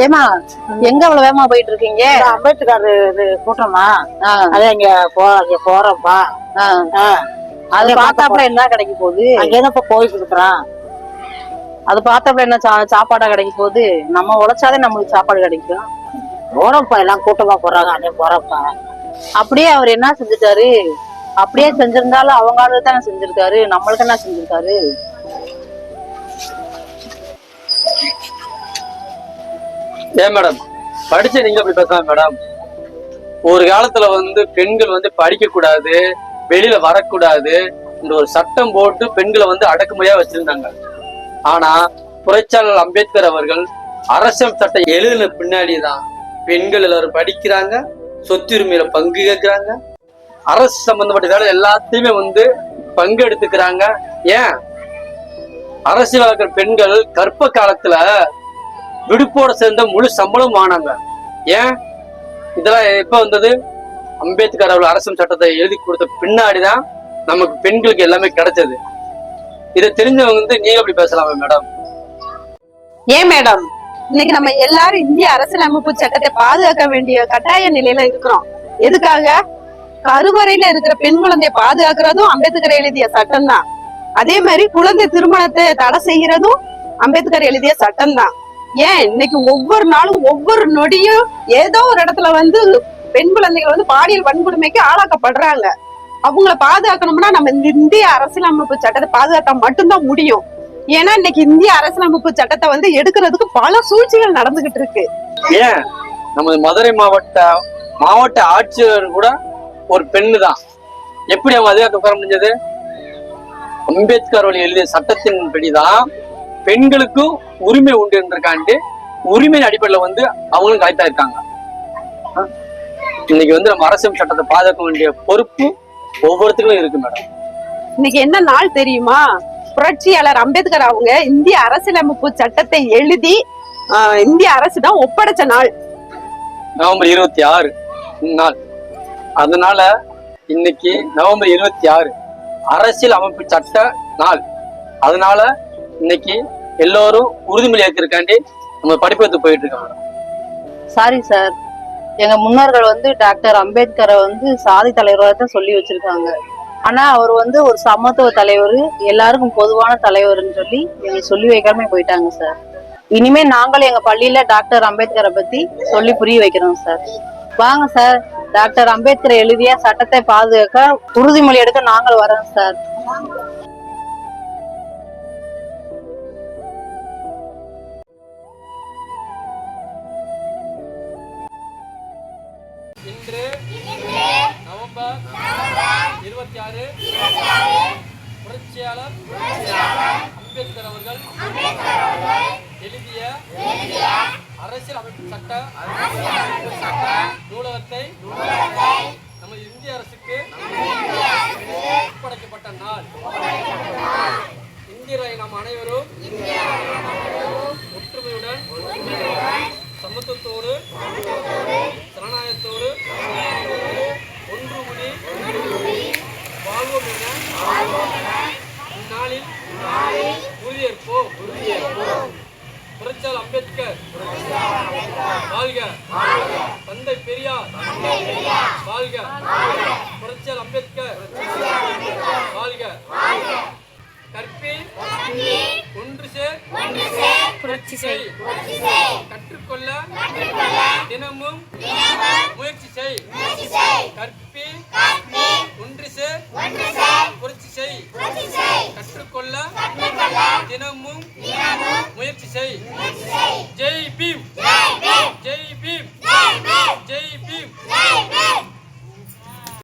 ஏமா எங்க அவ்வளவு வேகமா போயிட்டு இருக்கீங்க அம்பேத்கர் இது கூட்டமா? அதே இங்க போ இங்க போறோம்ப்பா அது அங்க பார்த்தாப்புல என்ன கிடைக்க போகுது? அங்கேதான் இப்ப போயிட்டு இருக்கிறோம் அது பார்த்தாப்புல என்ன சாப்பாடா கிடைக்க போகுது? நம்ம உழைச்சாதே நம்மளுக்கு சாப்பாடு கிடைக்கும். போறோம்ப்பா எல்லாம் கூட்டமா போறாங்க அதே போறோம்ப்பா அப்படியே அவர் என்ன செஞ்சுட்டாரு? அப்படியே செஞ்சிருந்தாலும் அவங்க ஆளு தானே செஞ்சிருக்காரு நம்மளுக்கு என்ன செஞ்சிருக்காரு? ஏன் மேடம் படிச்ச நீங்க அப்படி பேசலாம் மேடம். ஒரு காலத்துல வந்து பெண்கள் வந்து படிக்க கூடாது வெளியில வரக்கூடாது இந்த ஒரு சட்டம் போட்டு பெண்களை வந்து அடக்குமுறையா வச்சிருந்தாங்க. ஆனா புரட்சியாளர் அம்பேத்கர் அவர்கள் அரசியல் சட்டம் எழுதின பின்னாடிதான் பெண்கள் எல்லாரும் படிக்கிறாங்க சொத்துரிமையில பங்கு கேட்கிறாங்க. அரசு சம்பந்தப்பட்ட வேலை எல்லாத்தையுமே வந்து பங்கு எடுத்துக்கிறாங்க ஏன்? அரசியல் பெண்கள் கற்ப காலத்துல விடுப்போட சேர்ந்த முழு சம்பளம் வாங்கினாங்க. ஏன்? இதெல்லாம் எப்ப வந்தது? அம்பேத்கர் அவர்கள் அரசு சட்டத்தை எழுதி கொடுத்த பின்னாடிதான் நமக்கு பெண்களுக்கு எல்லாமே கிடைச்சது. இதை தெரிஞ்சவங்க வந்து நீங்க அப்படி பேசலாமா மேடம்? ஏன் மேடம்? இன்னைக்கு நம்ம எல்லாரும் இந்திய அரசியலமைப்பு சட்டத்தை பாதுகாக்க வேண்டிய கட்டாய நிலையில இருக்கிறோம். எதுக்காக? கருவறையில இருக்கிற பெண் குழந்தையை பாதுகாக்கிறதும் அம்பேத்கர் எழுதிய சட்டம் தான் அதே மாதிரி குழந்தை திருமணத்தை தடை செய்யறதும் அம்பேத்கர் எழுதிய சட்டம் தான் ஏன் இன்னைக்கு ஒவ்வொரு நாளும் ஒவ்வொரு நொடியும் ஏதோ ஒரு இடத்துல வந்து பெண் குழந்தைகள் வந்து பாலியல் வன்கொடுமைக்கு ஆளாக்கப்படுறாங்க. அவங்கள பாதுகாக்கணும்னா நம்ம இந்த இந்திய அரசியலமைப்பு சட்டத்தை பாதுகாத்தா மட்டும்தான் முடியும். ஏன்னா இன்னைக்கு இந்திய அரசியலமைப்பு சட்டத்தை வந்து எடுக்கிறதுக்கு பல சூழ்ச்சிகள் நடந்துகிட்டு இருக்கு. ஏன்? நமது மதுரை மாவட்ட மாவட்ட ஆட்சியர் கூட ஒரு பெண்ணு தான் எப்படி அவங்க அதிகாரத்தை உட்கார முடிஞ்சது? அம்பேத்கர் வழி எழுதிய சட்டத்தின் படிதான் பெண்களுக்கும் உரிமை உண்டு என்றக்காண்டு உரிமையின் அடிப்படையில வந்து அவங்களும் காய்த்தா இருக்காங்க? இன்னைக்கு வந்து நம்ம அரசியல் சட்டத்தை பாதுகாக்க வேண்டிய பொறுப்பு ஒவ்வொருத்தருக்கும் இருக்கு மேடம். இன்னைக்கு என்ன நாள் தெரியுமா? புரட்சியாளர் அம்பேத்கர் அவங்க இந்திய அரசியலமைப்பு சட்டத்தை எழுதி இந்திய அரசு தான் ஒப்படைச்ச நாள். நவம்பர் இருபத்தி ஆறு நாள். அதனால இன்னைக்கு நவம்பர் இருபத்தி ஆறு அரசியல் அமைப்பு சட்ட நாள். அதனால இன்னைக்கு எல்லோரும் உறுதிமொழி ஏற்கிறக்காண்டி நம்ம படிப்பெடுத்து போயிட்டு இருக்கோம். சாரி சார் எங்க முன்னோர்கள் வந்து டாக்டர் அம்பேத்கரை வந்து சாதி தலைவராக தான் சொல்லி வச்சிருக்காங்க. ஆனா அவர் வந்து ஒரு சமத்துவ தலைவர் எல்லாருக்கும் பொதுவான தலைவர்னு சொல்லி எங்களுக்கு சொல்லி வைக்காம போயிட்டாங்க சார் இனிமே நாங்களும் எங்க பள்ளியில டாக்டர் அம்பேத்கரை பத்தி சொல்லி புரிய வைக்கிறோம் சார் வாங்க சார் டாக்டர் அம்பேத்கர் எழுதிய சட்டத்தை பாதுகாக்க உறுதிமொழி எடுக்க நாங்கள் வரோம் சார் இன்று நவம்பர் இருபத்தி ஆறு புரட்சியாளர் அம்பேத்கர் அவர்கள் எழுதிய அரசியல் அமைப்பு சட்ட நூலகத்தை நமது இந்திய அரசுக்கு ஒப்படைக்கப்பட்ட நாள். இந்தியரை நாம் அனைவரும் ஒற்றுமையுடன் சமத்துவத்தோடு ஜனநாயகத்தோடு ஒன்று கூடி வாழ்வோம் என இந்நாளில் உறுதியேற்போம் புரட்சியாளர் அம்பேத்கர். வாழ்க. தந்தை பெரியார். வாழ்க. புரட்சியாளர் அம்பேத்கர். வாழ்க. கற்பி ஒன்று சேர் புரட்சி செய். கற்றுக்கொள்ள தினமும் முயற்சி செய். Wait to say. To say. J.